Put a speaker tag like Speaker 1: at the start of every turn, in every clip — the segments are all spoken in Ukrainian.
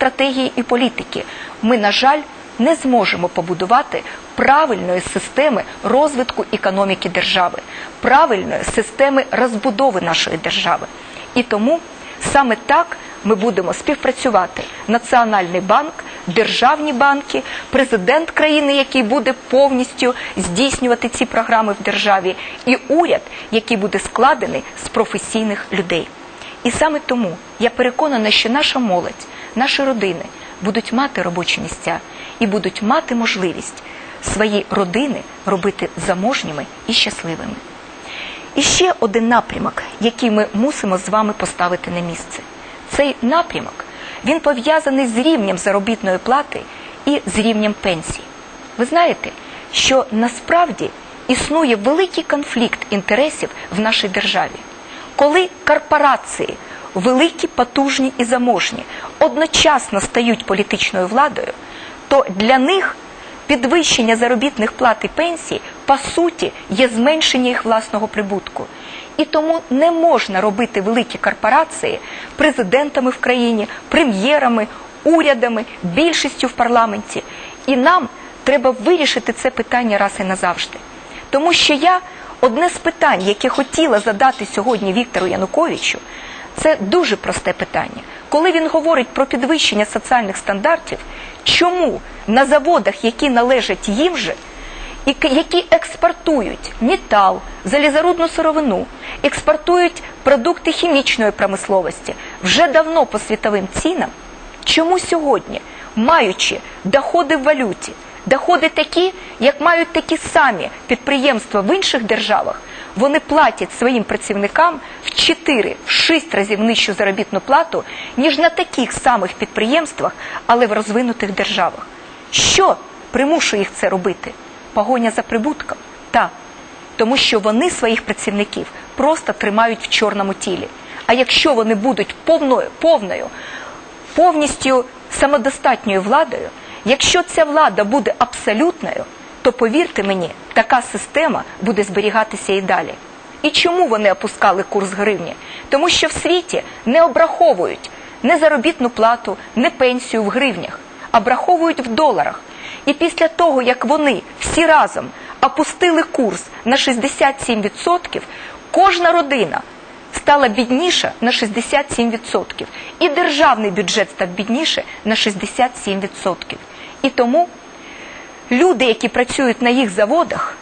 Speaker 1: стратегії і політики ми, на жаль, не зможемо побудувати правильної системи розвитку економіки держави, правильної системи розбудови нашої держави. І тому саме так ми будемо співпрацювати Національний банк, державні банки, президент країни, який буде повністю здійснювати ці програми в державі, і уряд, який буде складений з професійних людей. І саме тому я переконана, що наша молодь, наші родини будуть мати робочі місця і будуть мати можливість свої родини робити заможніми і щасливими. І ще один напрямок, який ми мусимо з вами поставити на місце. Цей напрямок він пов'язаний з рівнем заробітної плати і з рівнем пенсій. Ви знаєте, що насправді існує великий конфлікт інтересів в нашій державі, коли корпорації, великі, потужні і заможні, одночасно стають політичною владою, то для них підвищення заробітних плат і пенсій по суті є зменшення їх власного прибутку. І тому не можна робити великі корпорації президентами в країні, прем'єрами, урядами, більшістю в парламенті. І нам треба вирішити це питання раз і назавжди. Тому що я одне з питань, яке хотіла задати сьогодні Віктору Януковичу, це дуже просте питання. Коли він говорить про підвищення соціальних стандартів, чому на заводах, які належать їм же, і які експортують метал, залізорудну сировину, експортують продукти хімічної промисловості вже давно по світовим цінам, чому сьогодні, маючи доходи в валюті, доходи такі, як мають такі самі підприємства в інших державах, вони платять своїм працівникам в 4-6 разів нижчу заробітну плату, ніж на таких самих підприємствах, але в розвинутих державах. Що примушує їх це робити? Погоня за прибутком? Так. Тому що вони своїх працівників просто тримають в чорному тілі. А якщо вони будуть повною, повною, повністю самодостатньою владою, якщо ця влада буде абсолютною, то повірте мені, така система буде зберігатися і далі. І чому вони опускали курс гривні? Тому що в світі не обраховують не заробітну плату, не пенсію в гривнях, а обраховують в доларах. І після того, як вони всі разом опустили курс на 67%, кожна родина стала бідніша на 67%. І державний бюджет став бідніше на 67%. І тому люди, які працюють на їх заводах,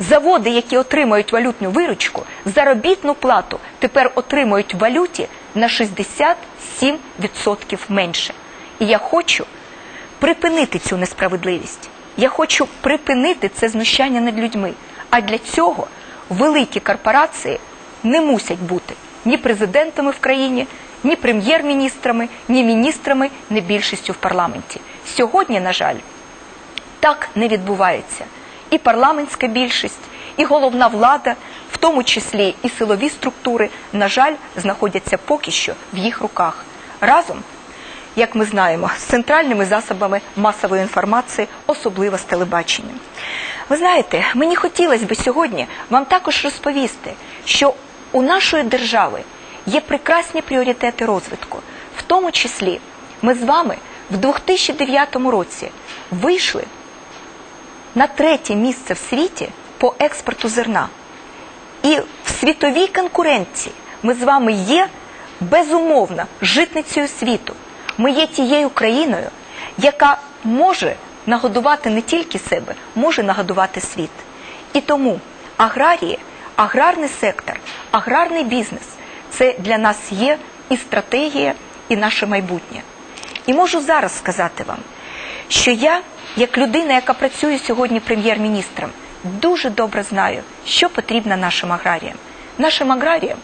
Speaker 1: заводи, які отримують валютну виручку, заробітну плату тепер отримують в валюті на 67% менше. І я хочу припинити цю несправедливість. Я хочу припинити це знущання над людьми. А для цього великі корпорації не мусять бути ні президентами в країні, ні прем'єр-міністрами, ні міністрами, ні більшістю в парламенті. Сьогодні, на жаль, так не відбувається. І парламентська більшість, і головна влада, в тому числі і силові структури, на жаль, знаходяться поки що в їх руках. Разом, як ми знаємо, з центральними засобами масової інформації, особливо з телебаченням. Ви знаєте, мені хотілося б сьогодні вам також розповісти, що у нашої держави є прекрасні пріоритети розвитку. В тому числі ми з вами в 2009 році вийшли на третє місце в світі по експорту зерна. І в світовій конкуренції ми з вами є безумовно житницею світу. Ми є тією країною, яка може нагодувати не тільки себе, може нагодувати світ. І тому аграрії, аграрний сектор, аграрний бізнес це для нас є і стратегія, і наше майбутнє. І можу зараз сказати вам, що я, як людина, яка працює сьогодні прем'єр-міністром, дуже добре знаю, що потрібно нашим аграріям. Нашим аграріям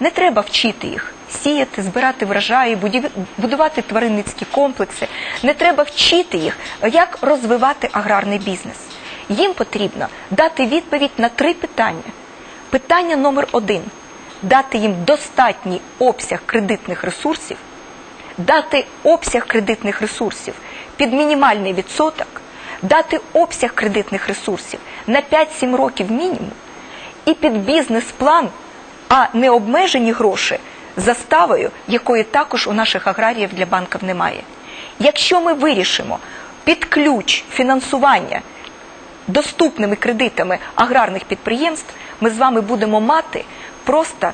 Speaker 1: не треба вчити їх сіяти, збирати врожаї, будувати тваринницькі комплекси. Не треба вчити їх, як розвивати аграрний бізнес. Їм потрібно дати відповідь на три питання. Питання номер один дати їм достатній обсяг кредитних ресурсів, дати обсяг кредитних ресурсів під мінімальний відсоток, дати обсяг кредитних ресурсів на 5-7 років мінімум і під бізнес-план, а не обмежені гроші заставою, якої також у наших аграріїв для банків немає. Якщо ми вирішимо під ключ фінансування доступними кредитами аграрних підприємств, ми з вами будемо мати просто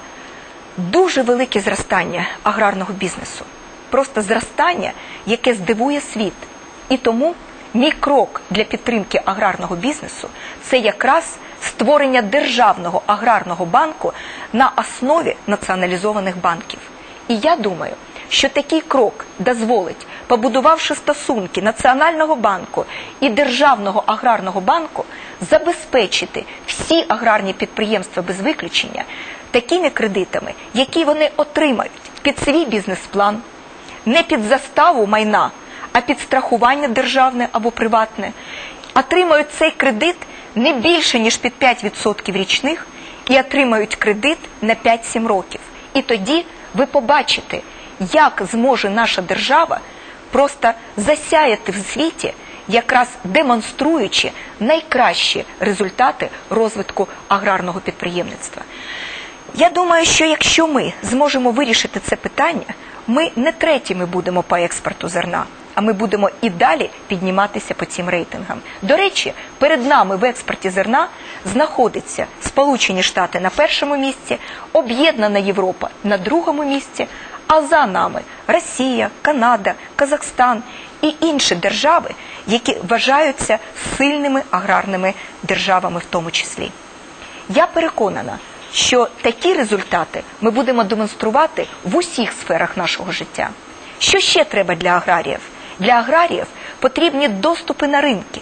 Speaker 1: дуже велике зростання аграрного бізнесу. Просто зростання, яке здивує світ. І тому мій крок для підтримки аграрного бізнесу це якраз створення державного аграрного банку на основі націоналізованих банків. І я думаю, що такий крок дозволить, побудувавши стосунки Національного банку і Державного аграрного банку, забезпечити всі аграрні підприємства без виключення такими кредитами, які вони отримають під свій бізнес-план, не під заставу майна, а під страхування державне або приватне, отримають цей кредит не більше ніж під 5% річних і отримають кредит на 5-7 років. І тоді ви побачите, як зможе наша держава просто засяяти в світі, якраз демонструючи найкращі результати розвитку аграрного підприємництва. Я думаю, що якщо ми зможемо вирішити це питання, ми не третіми будемо по експорту зерна, а ми будемо і далі підніматися по цим рейтингам. До речі, перед нами в експорті зерна знаходиться Сполучені Штати на першому місці, Об'єднана Європа на другому місці, а за нами Росія, Канада, Казахстан і інші держави, які вважаються сильними аграрними державами в тому числі. Я переконана, що такі результати ми будемо демонструвати в усіх сферах нашого життя. Що ще треба для аграріїв? Для аграріїв потрібні доступи на ринки.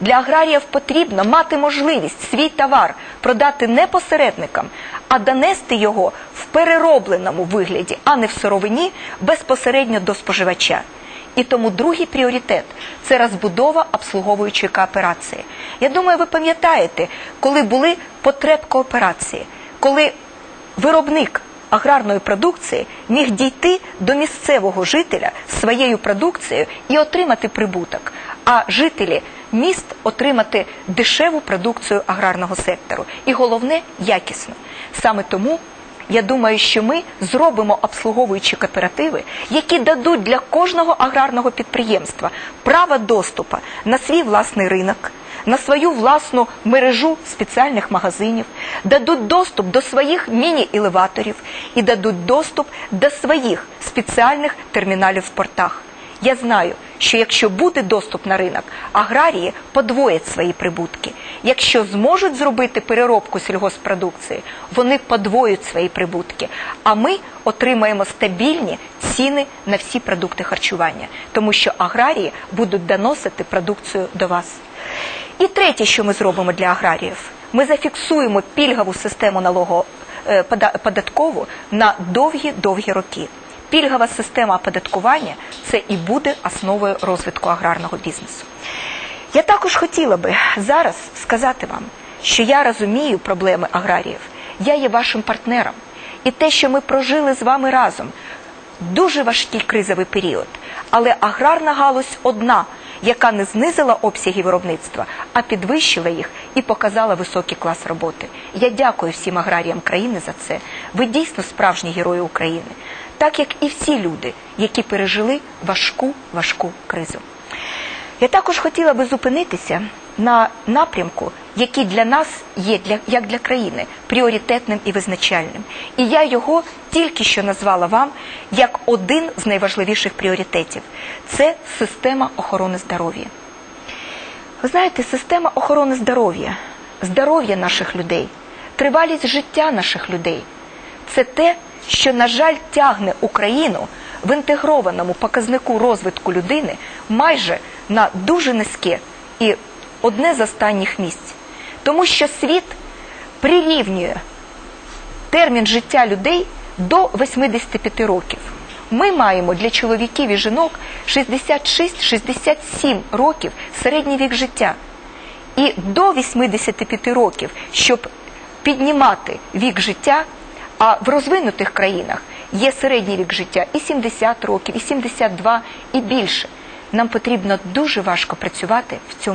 Speaker 1: Для аграріїв потрібно мати можливість свій товар продати не посередникам, а донести його в переробленому вигляді, а не в сировині, безпосередньо до споживача. І тому другий пріоритет це розбудова обслуговуючої кооперації. Я думаю, ви пам'ятаєте, коли були потреб кооперації, коли виробник аграрної продукції міг дійти до місцевого жителя своєю продукцією і отримати прибуток, а жителі міст отримати дешеву продукцію аграрного сектору. І головне якісно. Саме тому я думаю, що ми зробимо обслуговуючі кооперативи, які дадуть для кожного аграрного підприємства право доступу на свій власний ринок, на свою власну мережу спеціальних магазинів, дадуть доступ до своїх міні-елеваторів і дадуть доступ до своїх спеціальних терміналів в портах. Я знаю, що якщо буде доступ на ринок, аграрії подвоять свої прибутки. Якщо зможуть зробити переробку сільгоспродукції, вони подвоють свої прибутки. А ми отримаємо стабільні ціни на всі продукти харчування, тому що аграрії будуть доносити продукцію до вас. І третє, що ми зробимо для аграріїв, ми зафіксуємо пільгову систему налого е, на довгі-довгі роки. Пільгова система оподаткування це і буде основою розвитку аграрного бізнесу. Я також хотіла би зараз сказати вам, що я розумію проблеми аграріїв, я є вашим партнером. І те, що ми прожили з вами разом, дуже важкий кризовий період. Але аграрна галузь одна, яка не знизила обсяги виробництва, а підвищила їх і показала високий клас роботи. Я дякую всім аграріям країни за це. Ви дійсно справжні герої України, так як і всі люди, які пережили важку важку кризу. Я також хотіла би зупинитися на напрямку, який для нас є для як для країни пріоритетним і визначальним. І я його тільки що назвала вам як один з найважливіших пріоритетів це система охорони здоров'я. Ви знаєте, система охорони здоров'я, здоров'я наших людей, тривалість життя наших людей це те, що, на жаль, тягне Україну в інтегрованому показнику розвитку людини майже на дуже низьке і одне з останніх місць. Тому що світ прирівнює термін життя людей до 85 років. Ми маємо для чоловіків і жінок 66-67 років середній вік життя. І до 85 років, щоб піднімати вік життя, а в розвинутих країнах є середній рік життя і 70 років, і 72, і більше. Нам потрібно дуже важко працювати в цьому.